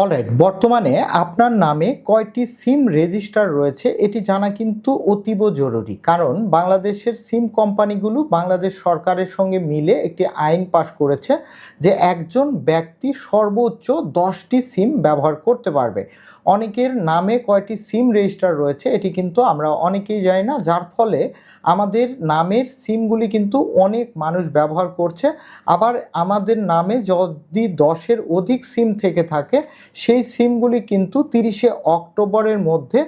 Alright বর্তমানে আপনার নামে কয়টি সিম রেজিস্টার রয়েছে এটি জানা কিন্তু অতীব জরুরি। কারণ বাংলাদেশের সিম কোম্পানিগুলো বাংলাদেশ সরকারের সঙ্গে মিলে একটি আইন পাশ করেছে যে একজন ব্যক্তি সর্বোচ্চ দশটি সিম ব্যবহার করতে পারবে। অনেকের নামে কয়টি সিম রেজিস্টার রয়েছে এটি কিন্তু আমরা অনেকেই জানি না। যার ফলে আমাদের নামের সিমগুলি কিন্তু অনেক মানুষ ব্যবহার করছে। আবার আমাদের নামে যদি দশের অধিক সিম থেকে থাকে সেই সিমগুলি কিন্তু তিরিশে অক্টোবরের মধ্যে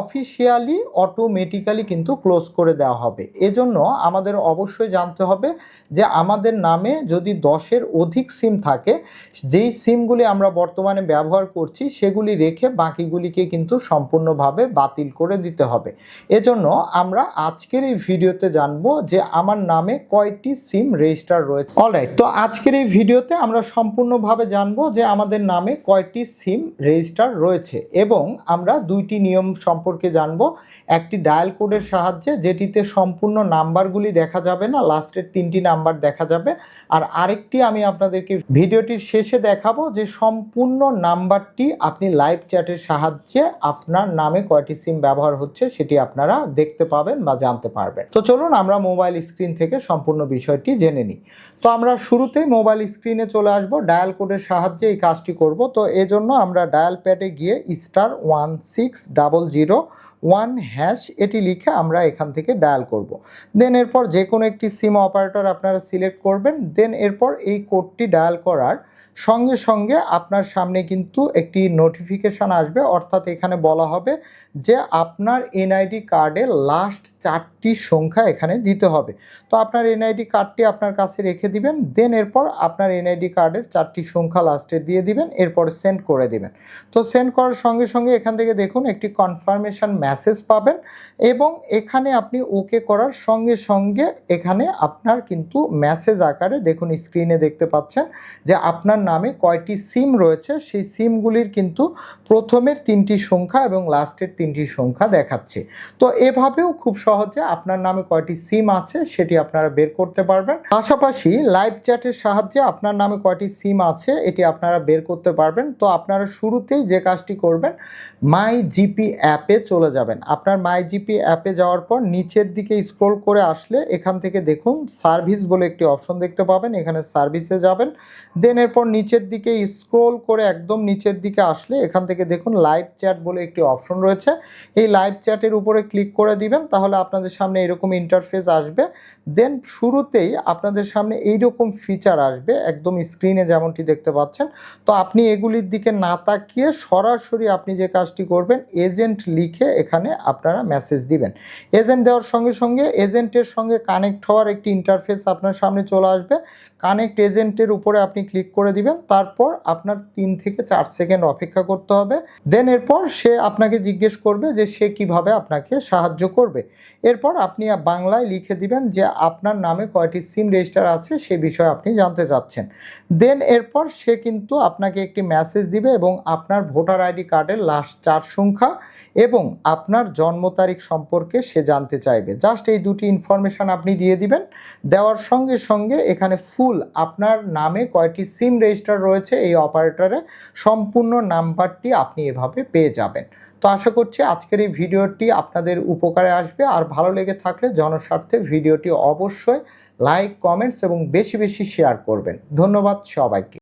অফিসিয়ালি অটোমেটিক্যালি কিন্তু ক্লোজ করে দেওয়া হবে। এজন্য আমাদের অবশ্যই জানতে হবে যে আমাদের নামে যদি দশের অধিক সিম থাকে, যেই সিমগুলি আমরা বর্তমানে ব্যবহার করছি সেগুলি রেখে বাকিগুলিকে কিন্তু সম্পূর্ণভাবে বাতিল করে দিতে হবে। এজন্য আমরা আজকের এই ভিডিওতে জানব যে আমার নামে কয়টি সিম রেজিস্টার রয়েছে। অলরাইট তো আজকের এই ভিডিওতে আমরা সম্পূর্ণভাবে জানব যে আমাদের নামে কয়টি সিম রেজিস্টার রয়েছে এবং আমরা দুইটি নিয়ম সম্পর্কে জানব। একটি ডায়াল কোডের সাহায্যে যেটিতে সম্পূর্ণ নাম্বারগুলি দেখা যাবে না, লাস্টের তিনটি নাম্বার দেখা যাবে। আর আরেকটি আমি আপনাদেরকে ভিডিওটির শেষে দেখাবো যে সম্পূর্ণ নাম্বারটি আপনি লাইভ চ্যাটের সাহায্যে আপনার নামে কয়টি সিম ব্যবহার হচ্ছে সেটি আপনারা দেখতে পাবেন বা জানতে পারবেন। তো চলুন আমরা মোবাইল স্ক্রিন থেকে সম্পূর্ণ বিষয়টি জেনে নিই। তো আমরা শুরুতেই মোবাইল স্ক্রিনে চলে আসব, ডায়াল কোডের সাহায্যে এই কাজটি করব। তো এজন্য আমরা ডায়াল প্যাডে গিয়ে star one six double zero one hash এটি লিখে আমরা এখান থেকে ডায়াল করব। দেন এরপর যে কোনো একটি সিম অপারেটর আপনারা সিলেক্ট করবেন। দেন এরপর এই কোডটি ডায়াল করার সঙ্গে সঙ্গে আপনার সামনে কিন্তু একটি নোটিফিকেশান আসবে। অর্থাৎ এখানে বলা হবে যে আপনার এনআইডি কার্ডের লাস্ট চারটি সংখ্যা এখানে দিতে হবে। তো আপনার এনআইডি কার্ডটি আপনার কাছে রেখে দিবেন। দেন এরপর আপনার এনআইডি কার্ডের চারটি সংখ্যা লাস্টে দিয়ে দিবেন। এরপর সেন্ড করে দিবেন। তো সেন্ড করার সঙ্গে সঙ্গে এখান থেকে দেখুন একটি কনফার্মেশন মেসেজ পাবেন এবং এখানে আপনি ওকে করার সঙ্গে সঙ্গে এখানে আপনার কিন্তু মেসেজ আকারে দেখুন স্ক্রিনে দেখতে পাচ্ছেন যে আপনার নামে কয়টি সিম রয়েছে। সেই সিমগুলির কিন্তু প্রথমের তিনটি সংখ্যা এবং লাস্টের তিনটি সংখ্যা দেখাচ্ছে। তো এভাবেও খুব সহজে আপনার নামে কয়টি সিম আছে সেটি আপনারা বের করতে পারবেন। পাশাপাশি লাইভ চ্যাটের সাহায্যে আপনার নামে কয়টি সিম আছে এটি আপনারা বের করতে পারবেন। তো আপনারা শুরুতেই যে কাজটি করবেন মাই জিপি অ্যাপে চলে যাবেন। আপনার মাই জিপি অ্যাপে যাওয়ার পর নিচের দিকে স্ক্রল করে আসলে এখান থেকে দেখুন সার্ভিস বলে একটি অপশন দেখতে পাবেন, এখানে সার্ভিসে যাবেন। দেন এরপর নিচের দিকে স্ক্রল করে একদম নিচের দিকে আসলে এখান থেকে দেখুন লাইভ চ্যাট বলে একটি অপশন রয়েছে। এই লাইভ চ্যাটের উপরে ক্লিক করে দিবেন, তাহলে আপনাদের সামনে এরকম ইন্টারফেস আসবে। দেন শুরুতেই আপনাদের সামনে এইরকম ফিচার আসবে, একদম স্ক্রিনে যেমনটি দেখতে পাচ্ছেন। তো আপনি এগুলির দিকে না তাকিয়ে সরাসরি আপনি যে কাজটি করবেন, এজেন্ট লিখে এখানে আপনারা মেসেজ দিবেন। এজেন্ট দেওয়ার সঙ্গে সঙ্গে এজেন্টের সঙ্গে কানেক্ট হওয়ার একটি ইন্টারফেস আপনার সামনে চলে আসবে। কানেক্ট এজেন্টের উপরে আপনি ক্লিক করে দিবেন, তারপর আপনার তিন থেকে চার সেকেন্ড অপেক্ষা করতে হবে। দেন এরপর সে আপনাকে জিজ্ঞেস করবে যে সে কীভাবে আপনাকে সাহায্য করবে। এরপর আপনি বাংলায় লিখে দিবেন যে আপনার নামে কয়টি সিম রেজিস্টার আছে, সে বিষয়ে আপনি জানতে চাচ্ছেন। দেন এরপর সে কিন্তু আপনাকে একটি মেসেজ দিবে এবং আপনার ভোটার আইডি কার্ডের লাস্ট চার সংখ্যা এবং আপনার জন্ম তারিখ সম্পর্কে সে জানতে চাইবে। জাস্ট এই দুটি ইনফরমেশান আপনি দিয়ে দিবেন। দেওয়ার সঙ্গে সঙ্গে এখানে ফুল আপনার নামে কয়টি সিম রেজিস্টার রয়েছে এই অপারেটরে সম্পূর্ণ নাম্বারটি আপনি এভাবে পেয়ে যাবেন। তো আশা করছি আজকের এই ভিডিওটি আপনাদের উপকারে আসবে। আর ভালো লেগে থাকলে জনস্বার্থে ভিডিওটি অবশ্যই লাইক কমেন্টস এবং বেশি বেশি শেয়ার করবেন। ধন্যবাদ সবাইকে।